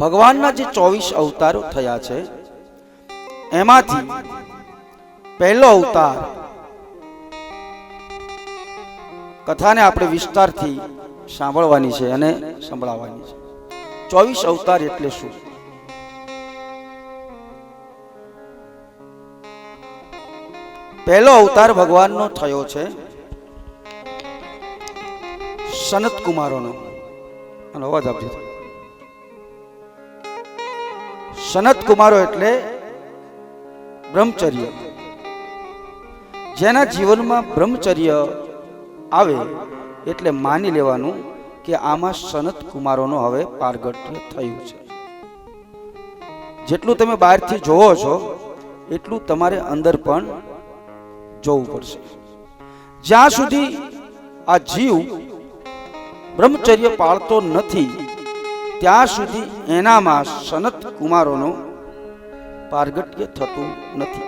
ભગવાનના જે ચોવીસ અવતારો થયા છે, એમાંથી પહેલો અવતાર કથાને આપણે વિસ્તારથી સાંભળવાની છે અને સંભળાવવાની છે. ચોવીસ અવતાર એટલે શું? પહેલો અવતાર ભગવાનનો થયો છે સનત કુમારોનો અવાજ આપજો. સનત કુમારો એટલે બ્રહ્મચર્ય. જેના જીવનમાં બ્રહ્મચર્ય આવે એટલે માની લેવાનું કે આમાં સનત કુમારોનો હવે પારગટ્ય થયું છે. જેટલું તમે બહારથી જોવો છો, એટલું તમારે અંદર પણ જોવું પડશે. જ્યાં સુધી આ જીવ બ્રહ્મચર્ય પાળતો નથી ત્યાં સુધી એનામાં સનત કુમારોનો પારગટ્ય થતું નથી.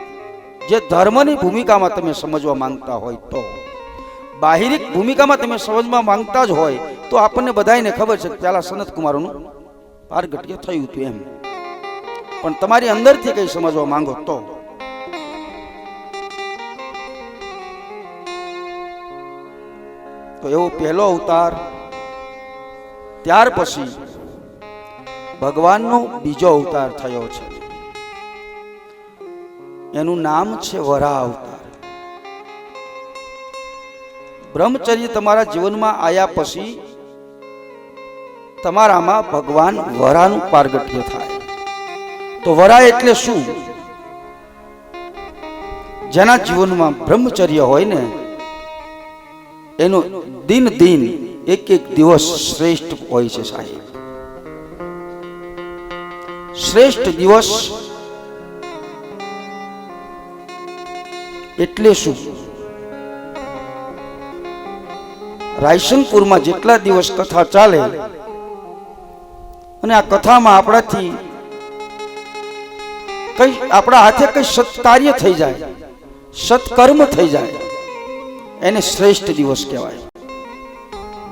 જે ધર્મની ભૂમિકામાં તમે સમજવા માંગતા હોય તો, બાહિરિક ભૂમિકામાં તમે સમજવા માંગતા જ હોય તો આપણને બધાને ખબર છે કે પેલા સનત કુમારોનું પારગટ્ય થયું હતું એમ. પણ તમારી અંદરથી કંઈ સમજવા માંગો તો? તો એવો પહેલો અવતાર, ત્યાર પછી ભગવાનનો બીજો અવતાર થયો છે. એનું નામ છે વરા અવતાર. બ્રહ્મચર્ય તમારા જીવનમાં આવ્યા પછી તમારામાં ભગવાન વરાનું પારગટ્ય થાય. તો વરા એટલે શું? જેના જીવનમાં બ્રહ્મચર્ય હોય ને, એનો દિન દિન એક એક દિવસ શ્રેષ્ઠ હોય છે સાહેબ. શ્રેષ્ઠ દિવસ એટલે શું? રાયસનપુરમાં જેટલા દિવસ કથા ચાલે અને આ કથામાં આપણાથી કઈ આપણા હાથે કઈ સત્કાર્ય થઈ જાય, સત્કર્મ થઈ જાય, એને શ્રેષ્ઠ દિવસ કહેવાય.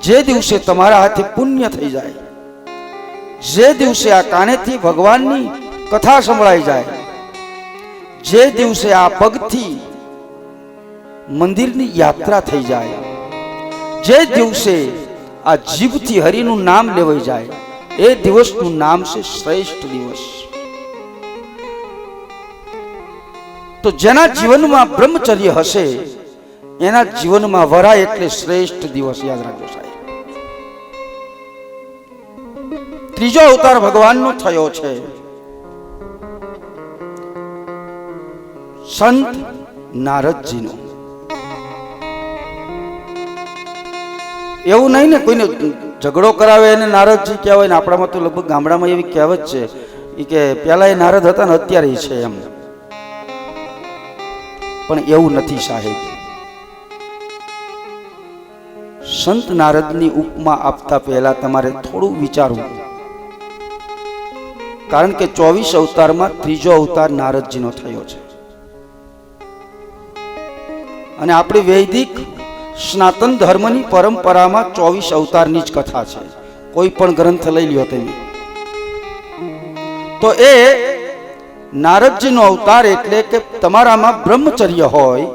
જે દિવસે તમારા હાથે પુણ્ય થઈ જાય જે દિવસે આ કાનેથી ભગવાનની કથા સંભળાઈ જાય, જે દિવસે આ પગથી મંદિરની યાત્રા થઈ જાય, જે દિવસે આ જીભથી હરિનું નામ લેવાઈ જાય, એ દિવસનું નામ છે શ્રેષ્ઠ દિવસ. તો જેના જીવનમાં બ્રહ્મચર્ય હશે, એના જીવનમાં વરા એટલે શ્રેષ્ઠ દિવસ, યાદ રાખજો સાહેબ. ત્રીજો અવતાર ભગવાનનો થયો છે. સંત નારદજીનો. એવું નહીં ને કોઈને ઝઘડો કરાવે એને નારદજી કહેવાય ને આપણામાં તો લગભગ ગામડામાં એવી કહેવત છે કે પહેલાં એ નારદ હતા ને અત્યારે છે એમ. પણ એવું નથી સાહેબ. સંત નારદની ઉપમા આપતા પહેલા તમારે થોડું વિચારવું. કારણ કે ચોવીસ અવતારમાં ત્રીજો અવતાર નારદજીનો થયો છે. અને આપણી વૈદિક સ્નાતન ધર્મની પરંપરામાં ચોવીસ અવતારની જ કથા છે. કોઈ પણ ગ્રંથ લઈ લ્યો તમે. તો એ નારદજીનો અવતાર એટલે કે તમારામાં બ્રહ્મચર્ય હોય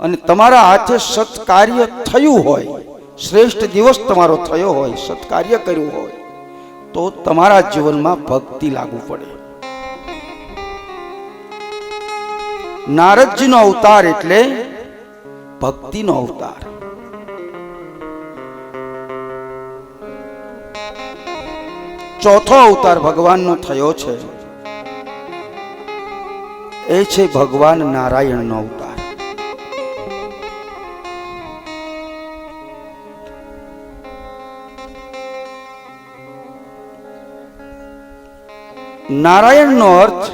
અને તમારા હાથે સત્કાર્ય થયું હોય, શ્રેષ્ઠ દિવસ તમારો થયો હોય, સત્કાર્ય કર્યું હોય તો તમારા જીવનમાં ભક્તિ લાગુ પડે. નારદજીનો અવતાર એટલે ભક્તિનો અવતાર. ચોથો અવતાર ભગવાનનો થયો છે. એ છે ભગવાન નારાયણનો અવતાર. નારાયણનો અર્થ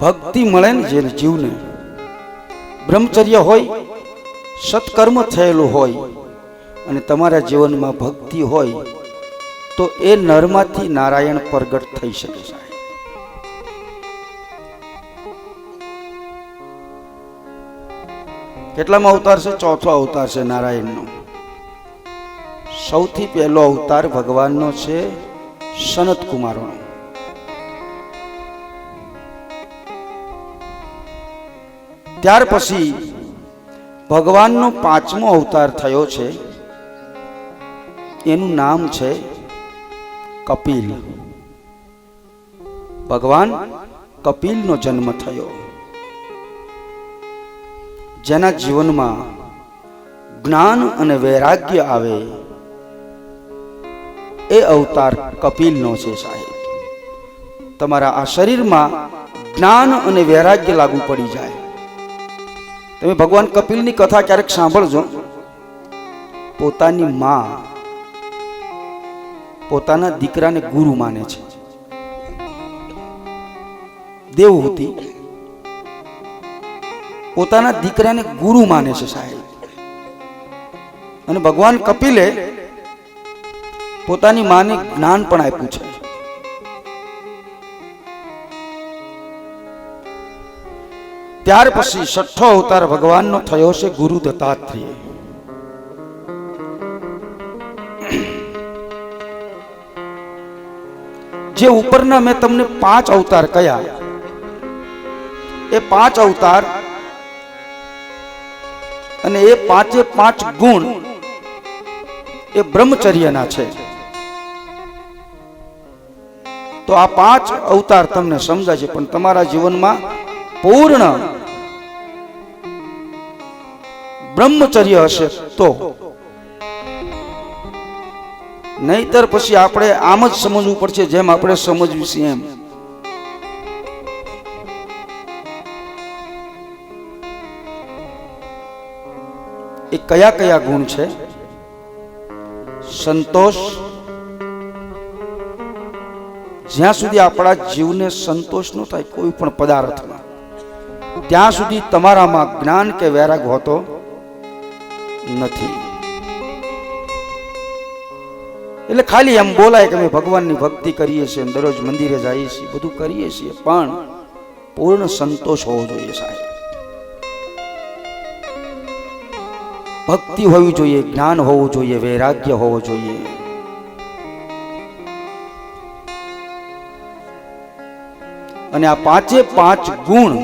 ભક્તિ મળે ને જેને જીવને. બ્રહ્મચર્ય હોય, સત્કર્મ થયેલું હોય અને તમારા જીવનમાં ભક્તિ હોય, તો એ નરમાંથી નારાયણ પ્રગટ થઈ શકે સાહેબ કેટલામાં અવતાર છે? ચોથો અવતાર છે નારાયણનો. સૌથી પહેલો અવતાર ભગવાનનો છે સનત કુમારનો. ત્યાર પછી ભગવાનનો પાંચમો અવતાર થયો છે. એનું નામ છે કપિલ. ભગવાન કપિલનો જન્મ થયો. જેના જીવનમાં જ્ઞાન અને વૈરાગ્ય આવે એ અવતાર કપિલનો છે સાહેબ. તમારા આ શરીરમાં જ્ઞાન અને વૈરાગ્ય લાગુ પડી જાય. તમે ભગવાન કપિલની કથા ક્યારેક સાંભળજો. પોતાની માં પોતાના દીકરાને ગુરુ માને છે. દેવહૂતિ પોતાના દીકરાને ગુરુ માને છે સાહેબ. અને ભગવાન કપિલે પોતાની માને જ્ઞાન પણ આપ્યું છે. ત્યાર પછી છઠ્ઠો અવતાર ભગવાનનો થયો છે ગુરુ દત્તાત્રેય. જે ઉપરના મેં તમને પાંચ અવતાર કયા, એ પાંચ અવતાર અને એ પાંચે પાંચ ગુણ એ બ્રહ્મચર્યના છે. તો આ પાંચ અવતાર તમને સમજાય છે, પણ તમારા જીવનમાં પૂર્ણ બ્રહ્મચર્ય હશે તો. નહીતર પછી આપણે આમ જ સમજવું પડશે જેમ આપણે સમજવું છે એમ. એ કયા કયા ગુણ છે? સંતોષ જ્યાં સુધી આપણા જીવને સંતોષ ન થાય કોઈ પણ પદાર્થમાં, ત્યાં સુધી તમારામાં જ્ઞાન કે વૈરાગ હોતો નથી. એટલે ખાલી એમ બોલાય કે અમે ભગવાનની ભક્તિ કરીએ છીએ દરરોજ મંદિરે જઈએ છીએ, બધું કરીએ છીએ, પણ પૂર્ણ સંતોષ હોવો જોઈએ સાહેબ. ભક્તિ હોવી જોઈએ, જ્ઞાન હોવું જોઈએ, વૈરાગ્ય હોવો જોઈએ. અને આ પાંચે પાંચ ગુણ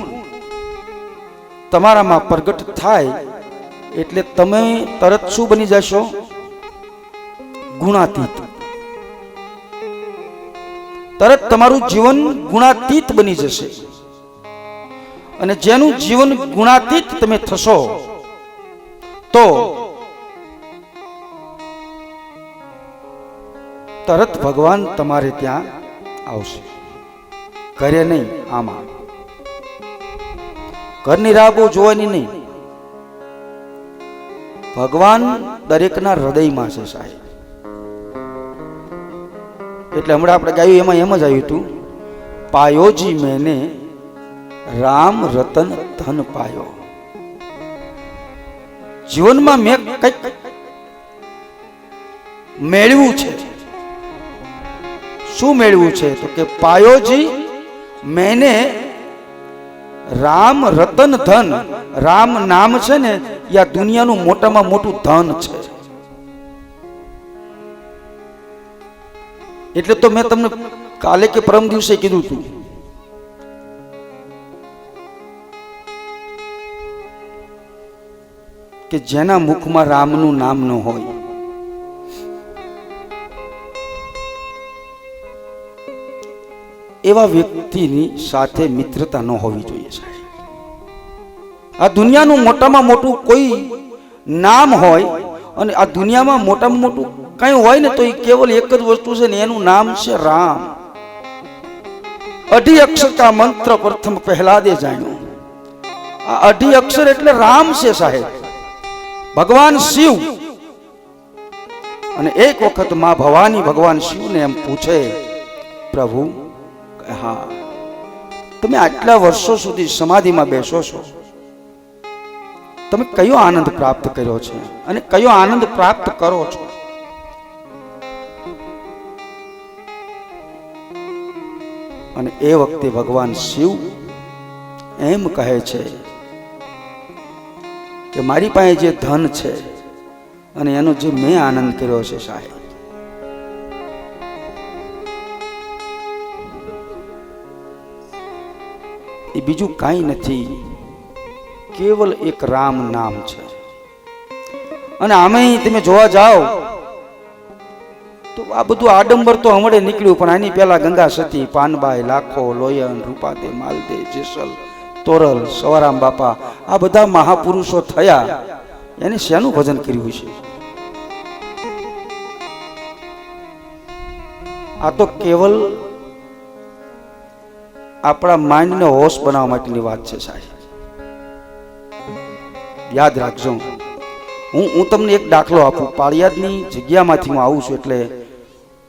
તમારામાં પ્રગટ થાય એટલે તમે તરત શું બની જશો? ગુણાતીત. તરત તમારું જીવન ગુણાતીત બની જશે. અને જેનું જીવન ગુણાતીત તમે થશો, તો તરત ભગવાન તમારે ત્યાં આવશે. ઘરે નહીં આમાં. ઘરની રાહ બહુ જોવાની નહીં. ભગવાન દરેકના હૃદયમાં છે સાહેબ. એટલે હમણાં આપણે ગાયું, એમાં એમ જ આવ્યું હતું પાયોજી મેને, રામ રતન ધન પાયો. જીવનમાં મેં કંઈક મેળવ્યું છે. શું મેળવ્યું છે? તો કે પાયોજી મેને રામ રતન ધન, રામ નામ છે ને, યા દુનિયાનું મોટામાં મોટું ધન છે. એટલે તો મેં તમને કાલે કે પરમ દિવસે કીધું હતું કે જેના મુખમાં રામનું નામ ન હોય. એવા વ્યક્તિની સાથે મિત્રતા ન હોવી જોઈએ સાહેબ. આ દુનિયાનું મોટામાં મોટું કોઈ નામ હોય અને આ દુનિયામાં મોટામાં મોટું કઈ હોય ને તો એ કેવલ એક જ વસ્તુ છે ને એનું નામ છે રામ. અઢી અક્ષર મંત્ર પ્રથમ પહેલાદે જાણ્યો. આ અઢી અક્ષર એટલે રામ છે સાહેબ. ભગવાન શિવ. અને એક વખતમાં ભવાની ભગવાન શિવને એમ પૂછે, પ્રભુ હા. તમે આટલા વર્ષો સુધી સમાધિમાં બેસો છો. તમે કયો આનંદ પ્રાપ્ત કર્યો છે અને કયો આનંદ પ્રાપ્ત કરો છો? અને એ વખતે ભગવાન શિવ એમ કહે છે કે મારી પાસે જે ધન છે અને એનો જે મેં આનંદ કર્યો છે સાહેબ એ બીજું કાંઈ નથી. કેવલ એક રામ નામ છે. અને આમે તમે જોવા જાઓ, તો આ બધું આડંબર તો હમણે નીકળ્યું, પણ આની પહેલા ગંગા સતી, પાનબાઈ, લાખો, લોયન, રૂપાદે, માલદે, જેસલ, તોરલ, સવારામ બાપા, આ બધા મહાપુરુષો થયા. એને શેનું ભજન કર્યું છે? આ તો કેવલ આપણા માઇન્ડને હોશ બનાવવા માટેની વાત છે સાહેબ. યાદ રાખજો. હું હું તમને એક દાખલો આપું. પાળિયાદની જગ્યામાંથી હું આવું છું એટલે